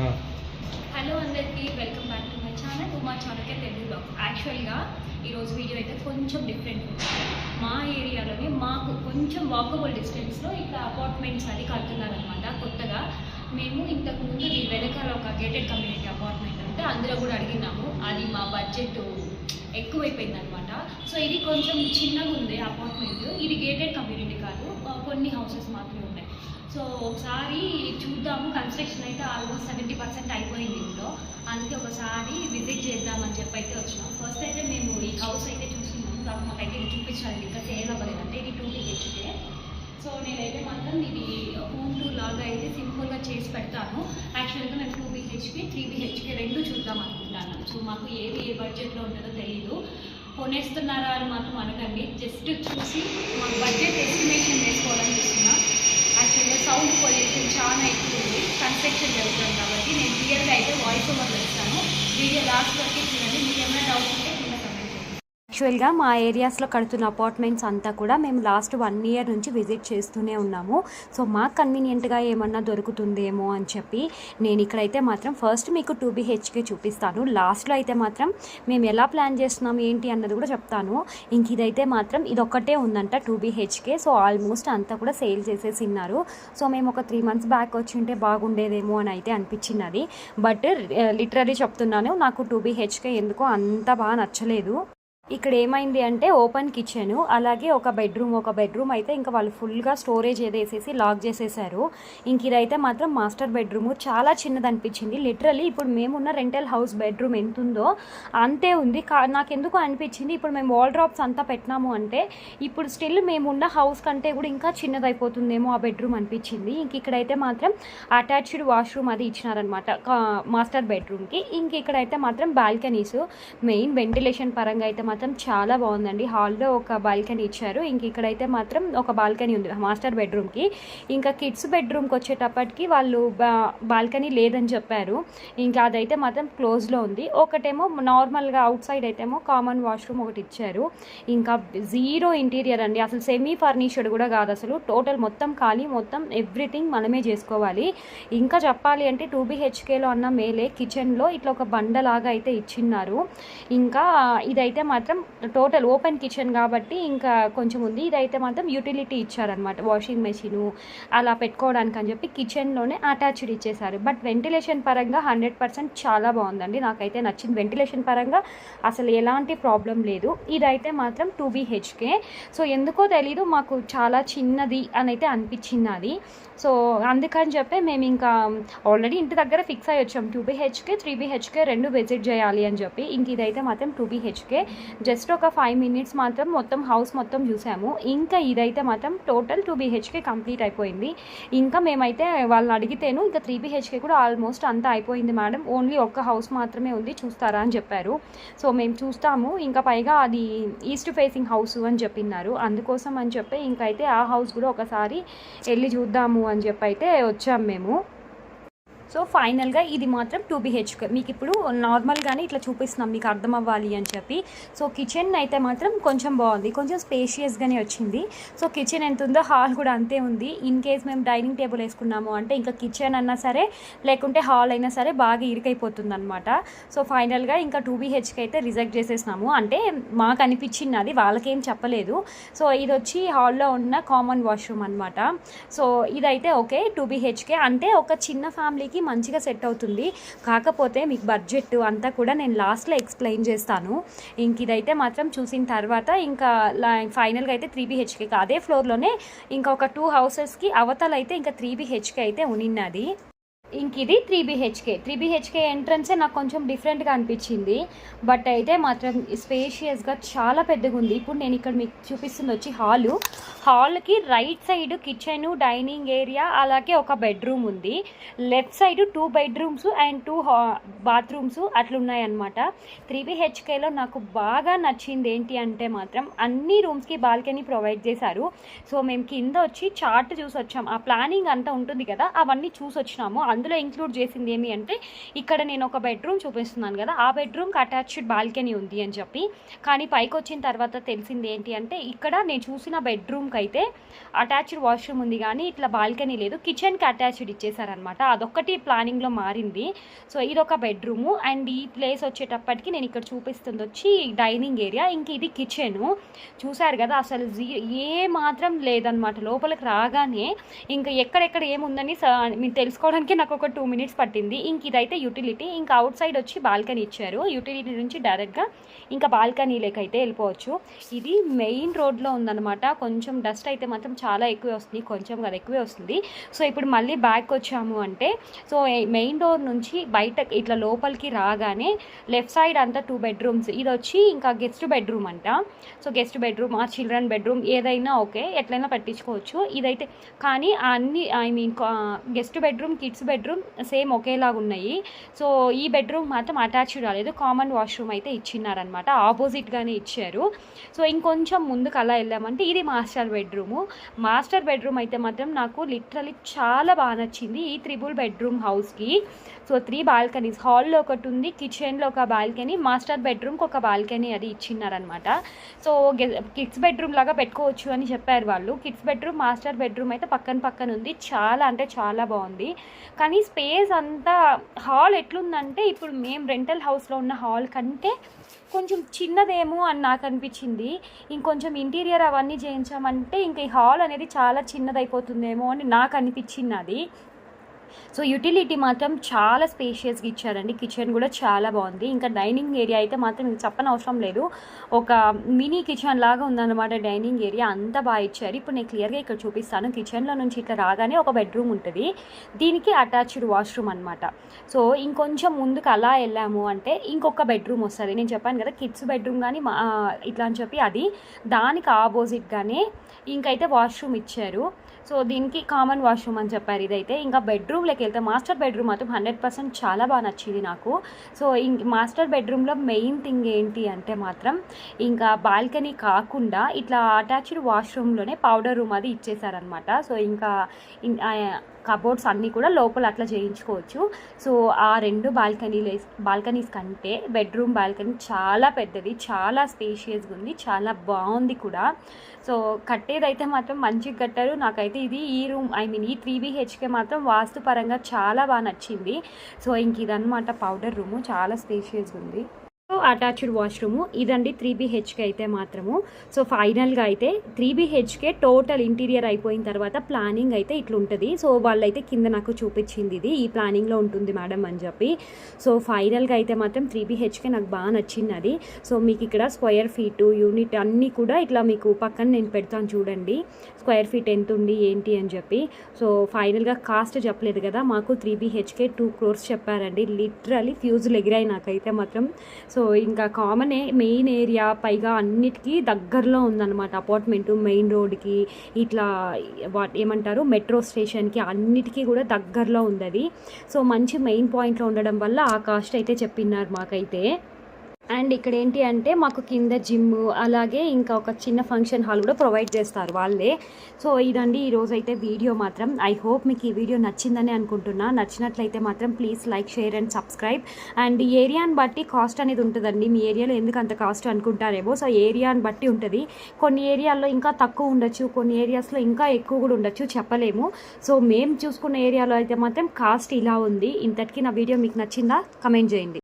Hello అందరికీ welcome back to my channel Uma Chanakya Telugu blog యాక్చువల్గా ఈరోజు video అయితే కొంచెం డిఫరెంట్ మా ఏరియాలోనే మాకు కొంచెం వాకబుల్ డిస్టెన్స్లో ఇక్కడ అపార్ట్మెంట్స్ అది కడుతున్నారనమాట కొత్తగా మేము ఇంతకుముందు ఈ వెనకాల ఒక గేటెడ్ కమ్యూనిటీ అపార్ట్మెంట్ ఉంటే అందులో కూడా అడిగినాము. అది మా బడ్జెట్ ఎక్కువైపోయింది అనమాట సో ఇది కొంచెం చిన్నగా ఉంది అపార్ట్మెంట్ ఇది గేటెడ్ కమ్యూనిటీ కాదు. కొన్ని హౌసెస్ మాత్రమే ఉన్నాయి. సో ఒకసారి చూద్దాము కన్స్ట్రక్షన్ అయితే ఆల్మోస్ట్ సెవెంటీ పర్సెంట్ అయిపోయింది ఇంట్లో అందుకే ఒకసారి విజిట్ చేద్దామని చెప్పి అయితే వచ్చినాం. ఫస్ట్ అయితే మేము ఈ హౌస్ అయితే చూస్తున్నాము. కాబట్టి మాకైతే ఇది చూపించాలి ఇంకా సేల్ అవ్వలేదు. అంటే ఇది టూ బిహెచ్కే సో నేనైతే మాత్రం ఇది హోమ్ టూర్ లాగా అయితే సింపుల్గా చేసి పెడతాను. యాక్చువల్గా మేము టూ బిహెచ్కే త్రీ బిహెచ్కే రెండు చూద్దాం అనుకుంటాను సో మాకు ఏది ఏ బడ్జెట్లో ఉంటుందో తెలియదు కొనేస్తున్నారా అని మాత్రం అనకండి. జస్ట్ చూసి మాకు బడ్జెట్ ఎస్టిమేషన్ వేసుకోవాలని చూస్తున్నాం. సౌండ్ పొల్యూషన్ చాలా ఎక్కువ ఉంది. కన్స్ట్రక్షన్ జరుగుతుంది కాబట్టి నేను క్లియర్గా అయితే వాయిస్ ఓవర్లో ఇస్తాను. వీడియో లాస్ట్ వరకు చూడండి. మీకు ఏమైనా డౌట్ ఉంటే కింద కమెంట్ చేయండి యాక్చువల్గా మా ఏరియాస్లో కడుతున్న అపార్ట్మెంట్స్ అంతా కూడా మేము లాస్ట్ వన్ ఇయర్ నుంచి విజిట్ చేస్తూనే ఉన్నాము. సో మాకు కన్వీనియంట్గా ఏమన్నా దొరుకుతుందేమో అని చెప్పి నేను ఇక్కడైతే మాత్రం ఫస్ట్ మీకు టూ బీహెచ్కే చూపిస్తాను. లాస్ట్లో అయితే మాత్రం మేము ఎలా ప్లాన్ చేస్తున్నాం ఏంటి అన్నది కూడా చెప్తాను. ఇంక ఇదైతే మాత్రం ఇదొక్కటే ఉందంట టూ బీహెచ్కే సో ఆల్మోస్ట్ అంతా కూడా సేల్ చేసేసి ఉన్నారు. సో మేము ఒక త్రీ మంత్స్ బ్యాక్ వచ్చి ఉంటే బాగుండేదేమో అని అయితే అనిపించినది. బట్ లిటరలీ చెప్తున్నాను నాకు టూ బీహెచ్కే ఎందుకో అంత బాగా నచ్చలేదు. ఇక్కడ ఏమైంది అంటే ఓపెన్ కిచెన్ అలాగే ఒక బెడ్రూమ్ ఒక బెడ్రూమ్ అయితే ఇంకా వాళ్ళు ఫుల్గా స్టోరేజ్ ఏదేసేసి లాక్ చేసేసారు. ఇంక ఇదైతే మాత్రం మాస్టర్ బెడ్రూమ్. చాలా చిన్నది అనిపించింది. లిటరలీ ఇప్పుడు మేమున్న రెంటల్ హౌస్ బెడ్రూమ్ ఎంత ఉందో అంతే ఉంది. కా నాకు ఎందుకు అనిపించింది. ఇప్పుడు మేము వాల్ డ్రాప్స్ అంతా పెట్టినాము అంటే ఇప్పుడు స్టిల్ మేమున్న హౌస్ కంటే కూడా ఇంకా చిన్నదైపోతుందేమో ఆ బెడ్రూమ్ అనిపించింది. ఇంక ఇక్కడైతే మాత్రం అటాచ్డ్ వాష్రూమ్ అది ఇచ్చినారనమాట మాస్టర్ బెడ్రూమ్కి. ఇంక ఇక్కడైతే మాత్రం బాల్కనీస్ మెయిన్ వెంటిలేషన్ పరంగా అయితే మాత్రం చాలా బాగుందండి. హాల్లో ఒక బాల్కనీ ఇచ్చారు. ఇంక ఇక్కడైతే మాత్రం ఒక బాల్కనీ ఉంది మాస్టర్ బెడ్రూమ్కి. ఇంకా కిడ్స్ బెడ్రూమ్కి వచ్చేటప్పటికి వాళ్ళు బాల్కనీ లేదని చెప్పారు. ఇంకా అదైతే మాత్రం క్లోజ్లో ఉంది. ఒకటేమో నార్మల్గా అవుట్ సైడ్ అయితేమో కామన్ వాష్రూమ్ ఒకటి ఇచ్చారు. ఇంకా జీరో ఇంటీరియర్ అండి. అసలు సెమీ ఫర్నిష్డ్ కూడా కాదు అసలు. టోటల్ మొత్తం ఖాళీ మొత్తం ఎవ్రీథింగ్ మనమే చేసుకోవాలి. ఇంకా చెప్పాలి అంటే టూ బీహెచ్కేలో అన్న మేలే. కిచెన్లో ఇట్లా ఒక బండలాగా అయితే ఇచ్చిన్నారు. ఇంకా ఇదైతే మాత్రం టోటల్ ఓపెన్ కిచెన్ కాబట్టి ఇంకా కొంచెం ఉంది. ఇదైతే మాత్రం యూటిలిటీ ఇచ్చారనమాట వాషింగ్ మెషిన్ అలా పెట్టుకోవడానికి అని చెప్పి కిచెన్లోనే అటాచ్డ్ ఇచ్చేసారు బట్ వెంటిలేషన్ పరంగా హండ్రెడ్ పర్సెంట్ చాలా బాగుందండి. నాకైతే నచ్చింది వెంటిలేషన్ పరంగా అసలు ఎలాంటి ప్రాబ్లం లేదు. ఇదైతే మాత్రం టూ బీహెచ్కే. సో ఎందుకో తెలీదు మాకు చాలా చిన్నది అని అయితే అనిపించింది అది. సో అందుకని చెప్పి మేము ఇంకా ఆల్రెడీ ఇంటి దగ్గర ఫిక్స్ అయ్యి వచ్చాం. టూ బీహెచ్కే త్రీ బీహెచ్కే రెండు విజిట్ చేయాలి అని చెప్పి. ఇంక ఇదైతే మాత్రం టూ బీహెచ్కే. జస్ట్ ఒక ఫైవ్ మినిట్స్ మాత్రం మొత్తం హౌస్ మొత్తం చూసాము. ఇంకా ఇదైతే మాత్రం టోటల్ టూ బీహెచ్కే కంప్లీట్ అయిపోయింది. ఇంకా మేమైతే వాళ్ళని అడిగితేను ఇంకా త్రీ బీహెచ్కే కూడా ఆల్మోస్ట్ అంతా అయిపోయింది మేడం. ఓన్లీ ఒక్క హౌస్ మాత్రమే ఉంది చూస్తారా అని చెప్పారు. సో మేము చూస్తాము. ఇంకా పైగా అది ఈస్ట్ ఫేసింగ్ హౌస్ అని చెప్పినారు అందుకోసం అని చెప్పి ఇంకైతే అయితే ఆ హౌస్ కూడా ఒకసారి వెళ్ళి చూద్దాము అని చెప్పి అయితే వచ్చాము మేము. సో ఫైనల్గా ఇది మాత్రం టూ బీహెచ్కే. మీకు ఇప్పుడు నార్మల్గానే ఇట్లా చూపిస్తున్నాం మీకు అర్థం అవ్వాలి అని చెప్పి. సో కిచెన్ అయితే మాత్రం కొంచెం బాగుంది కొంచెం స్పేషియస్గానే వచ్చింది. సో కిచెన్ ఎంత ఉందో హాల్ కూడా అంతే ఉంది. ఇన్ కేస్ మేము డైనింగ్ టేబుల్ వేసుకున్నాము అంటే ఇంకా కిచెన్ అన్నా సరే లేకుంటే హాల్ అయినా సరే బాగా ఇరుకైపోతుంది అనమాట సో ఫైనల్గా ఇంకా టూ బీహెచ్కే అయితే రిజెక్ట్ చేసేసినాము. అంటే మాకు అనిపించింది అది వాళ్ళకేం చెప్పలేదు. సో ఇది వచ్చి హాల్లో ఉన్న కామన్ వాష్రూమ్ అనమాట సో ఇదైతే ఓకే టూ బీహెచ్కే. అంటే ఒక చిన్న ఫ్యామిలీకి మంచిగా సెట్ అవుతుంది. కాకపోతే మీకు బడ్జెట్ అంతా కూడా నేను లాస్ట్లో ఎక్స్ప్లెయిన్ చేస్తాను. ఇంక ఇదైతే మాత్రం చూసిన తర్వాత ఇంకా ఫైనల్గా అయితే త్రీ బీహెచ్కే అదే ఫ్లోర్లోనే ఇంకా ఒక టూ హౌసెస్కి అవతల అయితే ఇంకా త్రీ బీహెచ్కే అయితే ఉనిన్నది. ఇంక ఇది త్రీ బీహెచ్కే త్రీ బీహెచ్కే ఎంట్రన్సే నాకు కొంచెం డిఫరెంట్గా అనిపించింది. బట్ అయితే మాత్రం స్పేషియస్గా చాలా పెద్దగా ఉంది. ఇప్పుడు నేను ఇక్కడ మీకు చూపిస్తుంది వచ్చి హాలు హాల్కి right side kitchen dining area అలాగే ఒక బెడ్రూమ్ ఉంది. Left side two bedrooms and two bathrooms అట్లున్నాయన్నమాట. Three బీహెచ్కేలో నాకు బాగా నచ్చింది ఏంటి అంటే మాత్రం అన్ని రూమ్స్కి బాల్కనీ ప్రొవైడ్ చేశారు. సో మేము కింద వచ్చి చార్ట్ చూసి వచ్చాం ఆ ప్లానింగ్ అంతా ఉంటుంది కదా అవన్నీ చూసి వచ్చినాము అందులో ఇంక్లూడ్ చేసింది ఏమి అంటే ఇక్కడ నేను ఒక బెడ్రూమ్ చూపిస్తున్నాను కదా ఆ బెడ్రూమ్కి అటాచ్డ్ బాల్కనీ ఉంది అని చెప్పి. కానీ పైకి వచ్చిన తర్వాత తెలిసింది ఏంటి అంటే ఇక్కడ నేను చూసిన బెడ్రూమ్కి అయితే అటాచ్డ్ వాష్రూమ్ ఉంది కానీ ఇట్లా బాల్కనీ లేదు కిచెన్కి అటాచ్డ్ ఇచ్చేసారనమాట అదొక్కటి ప్లానింగ్లో మారింది. సో ఇదొక బెడ్రూము. అండ్ ఈ ప్లేస్ వచ్చేటప్పటికి నేను ఇక్కడ చూపిస్తుంది వచ్చి డైనింగ్ ఏరియా ఇంక ఇది కిచెన్. చూసారు కదా అసలు జీ- ఏ మాత్రం లేదనమాట లోపలికి రాగానే ఇంకా ఎక్కడెక్కడ ఏముందని తెలుసుకోవడానికి నాకు ఒక టూ మినిట్స్ పట్టింది. ఇంక ఇదైతే యూటిలిటీ ఇంకా అవుట్ సైడ్ వచ్చి బాల్కనీ ఇచ్చారు. యూటిలిటీ నుంచి డైరెక్ట్గా ఇంకా బాల్కనీలోకి అయితే వెళ్ళిపోవచ్చు. ఇది మెయిన్ రోడ్లో ఉందన్నమాట. కొంచెం డస్ట్ అయితే మాత్రం చాలా ఎక్కువే వస్తుంది. కొంచెం కదా ఎక్కువే వస్తుంది. సో ఇప్పుడు మళ్ళీ బ్యాక్ వచ్చాము అంటే సో మెయిన్ డోర్ నుంచి బయట ఇట్లా లోపలికి రాగానే లెఫ్ట్ సైడ్ అంతా టూ బెడ్రూమ్స్ ఇది వచ్చి ఇంకా గెస్ట్ బెడ్రూమ్ అంట. సో గెస్ట్ బెడ్రూమ్ ఆ చిల్డ్రన్ బెడ్రూమ్ ఏదైనా ఓకే ఎట్లయినా పట్టించుకోవచ్చు. ఇదైతే కానీ అన్ని I mean guest bedroom kids bedroom same ఒకేలాగా ఉన్నాయి. సో ఈ బెడ్రూమ్ మాత్రం అటాచ్డ్ రాలేదు కామన్ వాష్రూమ్ అయితే ఇచ్చినారనమాట ఆపోజిట్గానే ఇచ్చారు. సో ఇంకొంచెం ముందుకు అలా వెళ్ళామంటే ఇది మాస్టర్ బెడ్రూము. మాస్టర్ బెడ్రూమ్ అయితే మాత్రం నాకు లిటరలీ చాలా బాగా నచ్చింది ఈ త్రిబుల్ బెడ్రూమ్ హౌస్కి. So three balconies. హాల్లో ఒకటి ఉంది కిచెన్లో ఒక బాల్కనీ మాస్టర్ బెడ్రూమ్కి ఒక బాల్కనీ అది ఇచ్చినారనమాట సో కిడ్స్ బెడ్రూమ్ లాగా పెట్టుకోవచ్చు అని చెప్పారు వాళ్ళు. కిడ్స్ బెడ్రూమ్ మాస్టర్ బెడ్రూమ్ అయితే పక్కన పక్కన ఉంది. చాలా అంటే చాలా బాగుంది. కానీ కానీ స్పేస్ అంతా హాల్ ఎట్లుందంటే ఇప్పుడు మేము రెంటల్ హౌస్లో ఉన్న హాల్ కంటే కొంచెం చిన్నదేమో అని నాకు అనిపించింది. ఇంకొంచెం ఇంటీరియర్ అవన్నీ చేయించామంటే ఇంకా ఈ హాల్ అనేది చాలా చిన్నదైపోతుందేమో అని నాకు అనిపించింది అది. సో యూటిలిటీ మాత్రం చాలా స్పేషియస్గా ఇచ్చారండి. కిచెన్ కూడా చాలా బాగుంది. ఇంకా డైనింగ్ ఏరియా అయితే మాత్రం చెప్పని చెప్పనవసరం లేదు. ఒక మినీ కిచెన్ లాగా ఉందన్నమాట డైనింగ్ ఏరియా. అంత బాగా ఇచ్చారు. ఇప్పుడు నేను క్లియర్గా ఇక్కడ చూపిస్తాను. కిచెన్లో నుంచి ఇట్లా రాగానే ఒక బెడ్రూమ్ ఉంటుంది. దీనికి అటాచ్డ్ వాష్రూమ్ అనమాట సో ఇంకొంచెం ముందుకు అలా వెళ్ళాము అంటే ఇంకొక బెడ్రూమ్ వస్తుంది. నేను చెప్పాను కదా కిడ్స్ బెడ్రూమ్ కానీ ఇట్లా అని చెప్పి అది. దానికి ఆపోజిట్గానే ఇంకైతే వాష్రూమ్ ఇచ్చారు. సో దీనికి కామన్ వాష్రూమ్ అని చెప్పారు ఇదైతే. ఇంకా బెడ్రూమ్ బెడ్రూమ్లోకి వెళ్తే మాస్టర్ బెడ్రూమ్ మాత్రం హండ్రెడ్ పర్సెంట్ చాలా బాగా నచ్చింది నాకు. సో ఇంక మాస్టర్ బెడ్రూమ్లో మెయిన్ థింగ్ ఏంటి అంటే మాత్రం ఇంకా బాల్కనీ కాకుండా ఇట్లా అటాచ్డ్ వాష్రూమ్లోనే పౌడర్ రూమ్ అది ఇచ్చేసారనమాట సో ఇంకా కబోర్డ్స్ అన్నీ కూడా లోపల అట్లా చేయించుకోవచ్చు. సో ఆ రెండు బాల్కనీలు బాల్కనీస్ కంటే బెడ్రూమ్ బాల్కనీ చాలా పెద్దది చాలా స్పేషియస్గా ఉంది చాలా బాగుంది కూడా. సో కట్టేదైతే మాత్రం మంచిగా కట్టారు. నాకైతే ఇది ఈ రూమ్ ఐ మీన్ ఈ త్రీ బీహెచ్కే మాత్రం వాస్తు పరంగా చాలా బాగా నచ్చింది. సో ఇంక ఇదనమాట పౌడర్ రూము చాలా స్పేషియస్గా ఉంది. అటాచ్డ్ వాష్రూము ఇదండి త్రీ బీహెచ్కే అయితే మాత్రము. సో ఫైనల్గా అయితే త్రీ బీహెచ్కే టోటల్ ఇంటీరియర్ అయిపోయిన తర్వాత ప్లానింగ్ అయితే ఇట్లుంటుంది. సో వాళ్ళైతే కింద నాకు చూపించింది ఇది. ఈ ప్లానింగ్లో ఉంటుంది మేడం అని చెప్పి. సో ఫైనల్గా అయితే మాత్రం త్రీ బీహెచ్కే నాకు బాగా నచ్చింది అది. సో మీకు ఇక్కడ స్క్వేర్ ఫీటు యూనిట్ అన్నీ కూడా ఇట్లా మీకు పక్కన నేను పెడతాను చూడండి. స్క్వేర్ ఫీట్ ఎంత ఉంది ఏంటి అని చెప్పి. సో ఫైనల్గా కాస్ట్ చెప్పలేదు కదా. మాకు త్రీ బీహెచ్కే టూ క్రోర్స్ చెప్పారండి. లిటరలీ ఫ్యూజులు ఎగిరాయి నాకైతే మాత్రం. సో సో ఇంకా కామన్ మెయిన్ ఏరియా పైగా అన్నిటికీ దగ్గరలో ఉందన్నమాట అపార్ట్మెంట్ మెయిన్ రోడ్కి ఇట్లా వాట్ ఏమంటారు మెట్రో స్టేషన్కి అన్నిటికీ కూడా దగ్గరలో ఉంది అది సో మంచి మెయిన్ పాయింట్లో ఉండడం వల్ల ఆ కాస్ట్ అయితే చెప్పినారు మాకైతే. అండ్ ఇక్కడ ఏంటి అంటే మాకు కింద జిమ్ అలాగే ఇంకా ఒక చిన్న ఫంక్షన్ హాల్ కూడా ప్రొవైడ్ చేస్తారు వాళ్ళే. సో ఇదండి ఈరోజు అయితే వీడియో మాత్రం. ఐ హోప్ మీకు ఈ వీడియో నచ్చిందని అనుకుంటున్నా. నచ్చినట్లయితే మాత్రం please like share and subscribe. And ఏరియాని బట్టి కాస్ట్ అనేది ఉంటుందండి. మీ ఏరియాలో ఎందుకు అంత కాస్ట్ అనుకుంటారేమో. సో ఏరియాని బట్టి ఉంటుంది. కొన్ని ఏరియాల్లో ఇంకా తక్కువ ఉండొచ్చు. కొన్ని ఏరియాస్లో ఇంకా ఎక్కువ కూడా ఉండొచ్చు. చెప్పలేము. సో మేము చూసుకున్న ఏరియాలో అయితే మాత్రం కాస్ట్ ఇలా ఉంది. ఇంతటికి నా వీడియో మీకు నచ్చిందా? కమెంట్ చేయండి.